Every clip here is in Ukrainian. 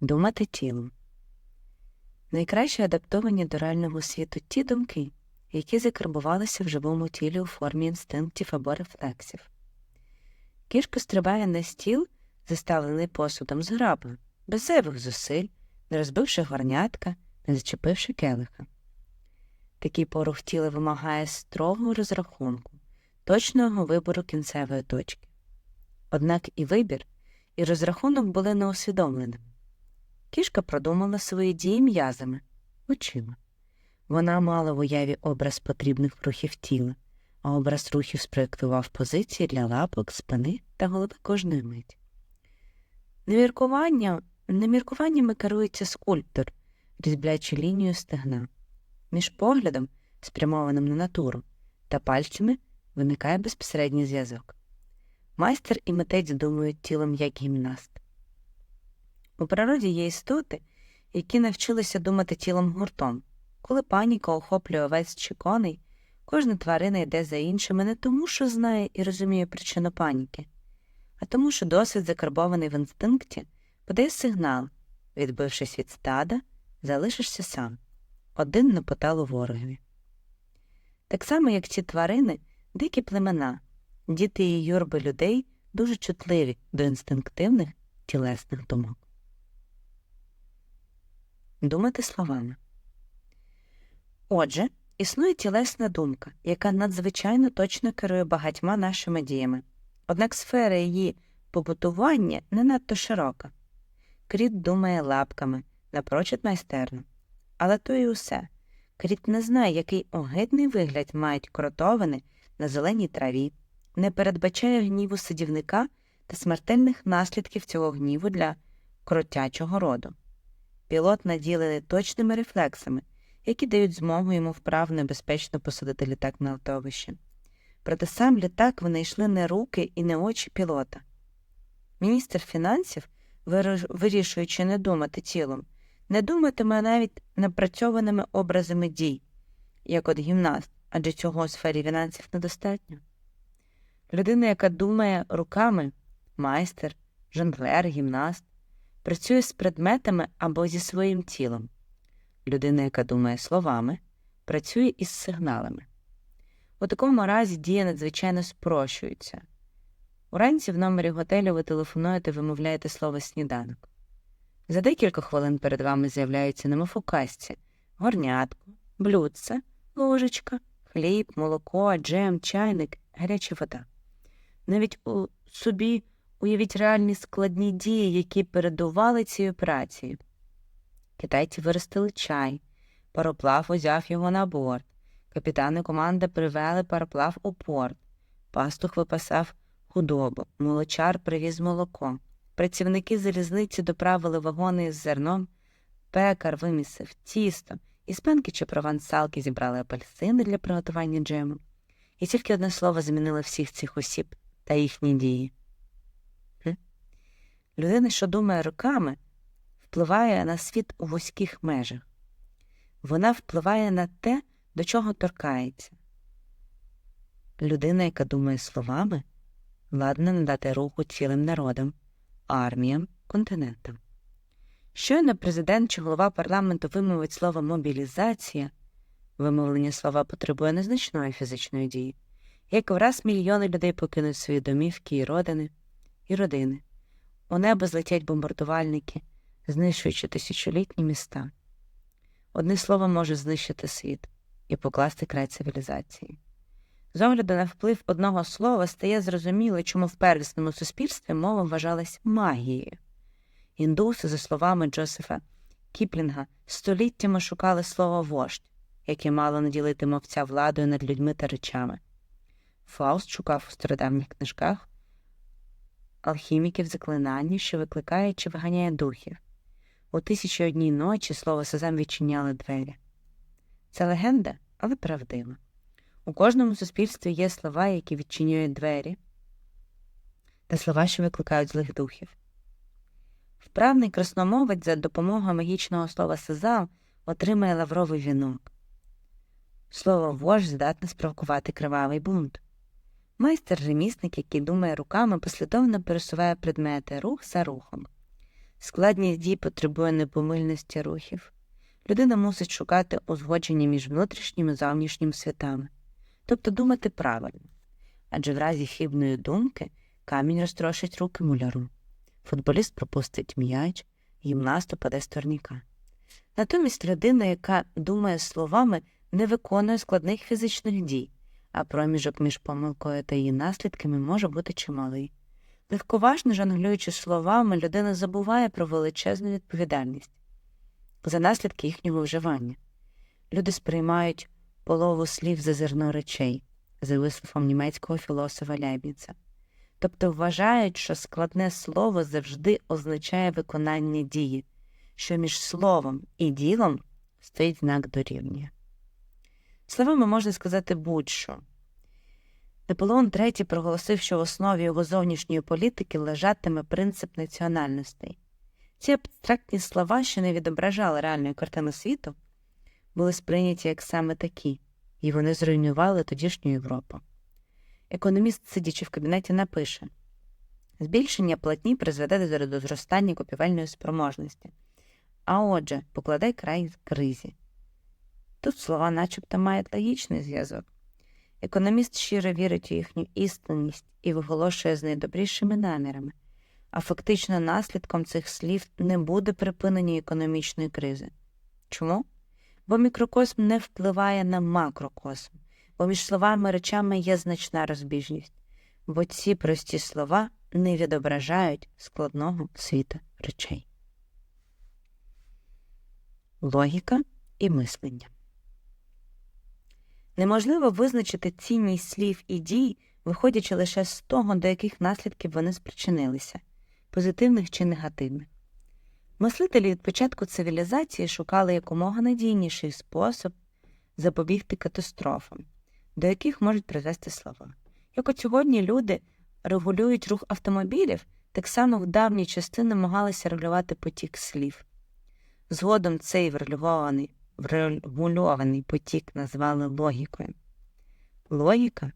Думати тілом. Найкраще адаптовані до реального світу ті думки, які закарбувалися в живому тілі у формі інстинктів або рефлексів. Кішка стрибає на стіл, заставлений посудом з грабою, без зайвих зусиль, не розбивши горнятка, не зачепивши келиха. Такий порух тіла вимагає строгого розрахунку, точного вибору кінцевої точки. Однак і вибір, і розрахунок були неусвідомленими. Кішка продумала свої дії м'язами, очима. Вона мала в уяві образ потрібних рухів тіла, а образ рухів спроєктував позиції для лапок, спини та голови кожної миті. Неміркування, неміркуваннями керується скульптор, різблячи лінію стегна. Між поглядом, спрямованим на натуру, та пальцями виникає безпосередній зв'язок. Майстер і митець думають тілом як гімнаст. У природі є істоти, які навчилися думати тілом гуртом. Коли паніка охоплює овець чи коней, кожна тварина йде за іншими не тому, що знає і розуміє причину паніки, а тому, що досвід, закарбований в інстинкті, подає сигнал відбившись від стада, залишишся сам, один на поталу ворогові. Так само, як ці тварини, дикі племена, діти і юрби людей дуже чутливі до інстинктивних тілесних думок. Думати словами. Отже, існує тілесна думка, яка надзвичайно точно керує багатьма нашими діями. Однак сфера її побутування не надто широка. Кріт думає лапками, напрочуд майстерно. Але то і усе. Кріт не знає, який огидний вигляд мають кротовини на зеленій траві, не передбачає гніву садівника та смертельних наслідків цього гніву для кротячого роду. Пілот наділений точними рефлексами, які дають змогу йому вправно і безпечно посадити літак на литовище. Проте сам літак винайшли не руки і не очі пілота. Міністр фінансів, вирішуючи не думати тілом, не думатиме навіть напрацьованими образами дій, як от гімнаст, адже цього у сфері фінансів недостатньо. Людина, яка думає руками майстер, жонглер, гімнаст, працює з предметами або зі своїм тілом. Людина, яка думає словами, працює із сигналами. У такому разі дія надзвичайно спрощується. Уранці в номері готелю ви телефонуєте вимовляєте слово сніданок. За декілька хвилин перед вами з'являються немов у касці горнятко, блюдце, ложечка, хліб, молоко, джем, чайник, гаряча вода. Навіть у собі уявіть реальні складні дії, які передували цій операції. Китайці виростили чай, пароплав узяв його на борт, капітани команди привели пароплав у порт, пастух випасав худобу, молочар привіз молоко. Працівники залізниці доправили вагони з зерном, пекар вимісив тісто, іспанки чи провансалки зібрали апельсини для приготування джему. І тільки одне слово змінило всіх цих осіб та їхні дії. Людина, що думає руками, впливає на світ у вузьких межах. Вона впливає на те, до чого торкається. Людина, яка думає словами, ладна надати руху цілим народам, арміям, континентам. Щойно президент чи голова парламенту вимовить слово мобілізація, вимовлення слова потребує незначної фізичної дії, як враз мільйони людей покинуть свої домівки і родини, і родини. У небо злетять бомбардувальники, знищуючи тисячолітні міста. Одне слово може знищити світ і покласти край цивілізації. З огляду на вплив одного слова стає зрозуміло, чому в первісному суспільстві мова вважалась магією. Індуси, за словами Джозефа Кіплінга, століттями шукали слово вождь, яке мало наділити мовця владою над людьми та речами. Фауст шукав у стародавніх книжках алхіміків заклинання, що викликає чи виганяє духів. У тисячі одній ночі слово Сезам відчиняли двері. Це легенда, але правдива. У кожному суспільстві є слова, які відчинюють двері, та слова, що викликають злих духів. Вправний красномовець за допомогою магічного слова сезам отримає лавровий вінок. Слово вождь здатне спровокувати кривавий бунт. Майстер ремісник, який думає руками, послідовно пересуває предмети рух за рухом. Складність дій потребує непомильності рухів. Людина мусить шукати узгодження між внутрішнім і зовнішнім світами, тобто думати правильно. Адже в разі хибної думки камінь розтрошить руки муляру, футболіст пропустить м'яч, гімнаст упаде з турніка. Натомість людина, яка думає словами, не виконує складних фізичних дій, а проміжок між помилкою та її наслідками може бути чималий. Легковажно жонглюючи словами, людина забуває про величезну відповідальність за наслідки їхнього вживання. Люди сприймають полову слів за зерно речей, за висловом німецького філософа Ляйбніца. Тобто вважають, що складне слово завжди означає виконання дії, що між словом і ділом стоїть знак дорівнює. Словами можна сказати будь-що. Наполеон III проголосив, що в основі його зовнішньої політики лежатиме принцип національностей. Ці абстрактні слова, що не відображали реальної картини світу, були сприйняті як саме такі, і вони зруйнували тодішню Європу. Економіст, сидячи в кабінеті, напише збільшення платні призведе до зростання купівельної спроможності, а отже, покладай край кризі. Тут слова начебто мають логічний зв'язок. Економіст щиро вірить у їхню істинність і виголошує з найдобрішими намірами, а фактично наслідком цих слів не буде припинення економічної кризи. Чому? Бо мікрокосм не впливає на макрокосм, бо між словами і речами є значна розбіжність, бо ці прості слова не відображають складного світу речей. Логіка і мислення. Неможливо визначити цінність слів і дій, виходячи лише з того, до яких наслідків вони спричинилися позитивних чи негативних. Мислителі від початку цивілізації шукали якомога надійніший спосіб запобігти катастрофам, до яких можуть призвести слова. Як от сьогодні люди регулюють рух автомобілів, так само в давні частини намагалися регулювати потік слів. Згодом цей врегульований врегульований потік назвали логікою. Логіка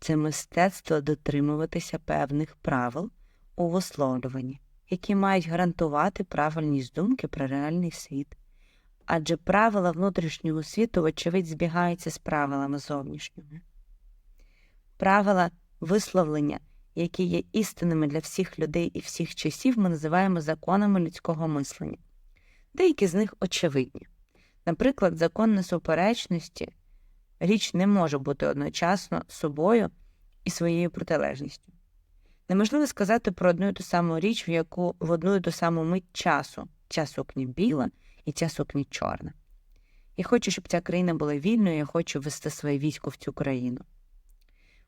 це мистецтво дотримуватися певних правил у висловлюванні, які мають гарантувати правильність думки про реальний світ. Адже правила внутрішнього світу, вочевидь, збігаються з правилами зовнішнього. Правила висловлення, які є істинними для всіх людей і всіх часів, ми називаємо законами людського мислення. Деякі з них очевидні. Наприклад, закон несуперечності річ не може бути одночасно собою і своєю протилежністю. Неможливо сказати про одну і ту саму річ, в яку в одну і ту саму мить часу ця сукня біла і ця сукня чорна. Я хочу, щоб ця країна була вільною, я хочу вести своє військо в цю країну.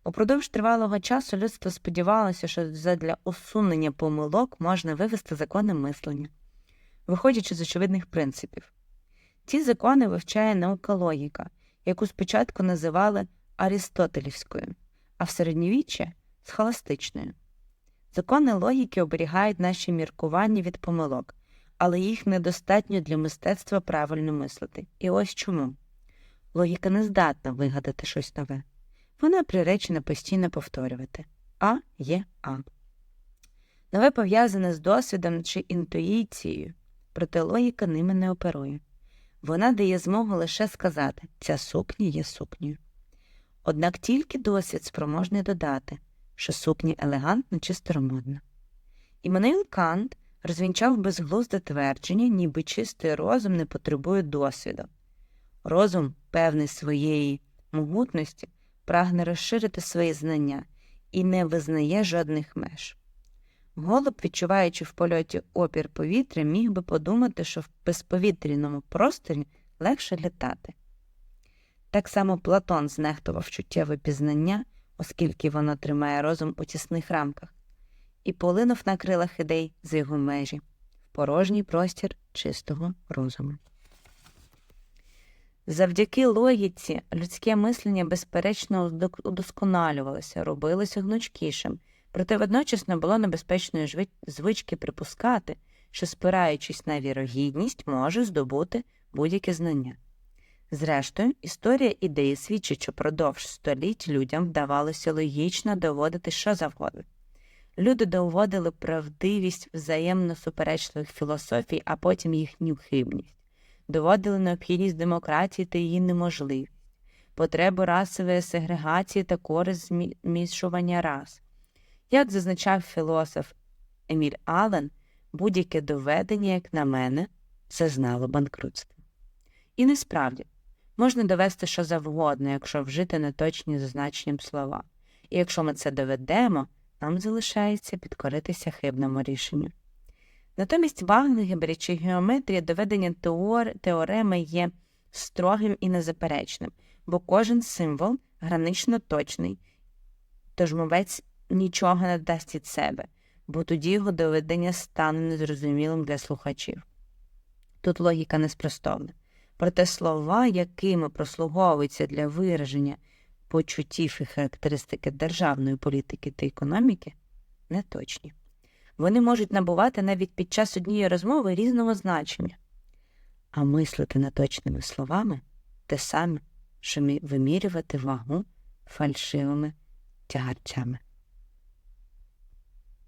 Упродовж тривалого часу людство сподівалося, що задля усунення помилок можна вивести закони мислення, виходячи з очевидних принципів. Ці закони вивчає наука логіка, яку спочатку називали Арістотелівською, а в середньовіччі схоластичною. Закони логіки оберігають наші міркування від помилок, але їх недостатньо для мистецтва правильно мислити. І ось чому. Логіка не здатна вигадати щось нове. Вона приречена постійно повторювати А є А. Нове пов'язане з досвідом чи інтуїцією, проте логіка ними не оперує. Вона дає змогу лише сказати ця сукня є сукнею. Однак тільки досвід спроможний додати, що сукня елегантна чи старомодна. Іммануїл Кант розвінчав безглузде твердження, ніби чистий розум не потребує досвіду. Розум, певний своєї могутності, прагне розширити свої знання і не визнає жодних меж. Голуб, відчуваючи в польоті опір повітря, міг би подумати, що в безповітряному просторі легше літати. Так само Платон знехтував чуттєве пізнання, оскільки воно тримає розум у тісних рамках, і полинув на крилах ідей за його межі в порожній простір чистого розуму. Завдяки логіці людське мислення безперечно удосконалювалося, робилося гнучкішим. Проте водночас не було небезпечної звички припускати, що, спираючись на вірогідність, може здобути будь-яке знання. Зрештою, історія ідеї свідчить, що продовж століть людям вдавалося логічно доводити що завгодно. Люди доводили правдивість взаємно суперечливих філософій, а потім їхню хибність, доводили необхідність демократії та її неможливість, потребу расової сегрегації та користь змішування рас. Як зазначав філософ Еміль Аллен, будь-яке доведення, як на мене, зазнало банкрутства. І несправді, можна довести що завгодно, якщо вжити неточні зазначенням слова. І якщо ми це доведемо, нам залишається підкоритися хибному рішенню. Натомість в алгебрі чи геометрії доведення теор... теореми є строгим і незаперечним, бо кожен символ гранично точний, тож мовець нічого не дасть від себе, бо тоді його доведення стане незрозумілим для слухачів. Тут логіка неспростовна. Проте слова, якими прослуговуються для вираження почуттів і характеристики державної політики та економіки, неточні. Вони можуть набувати навіть під час однієї розмови різного значення. А мислити неточними словами те саме, що вимірювати вагу фальшивими тягарчами.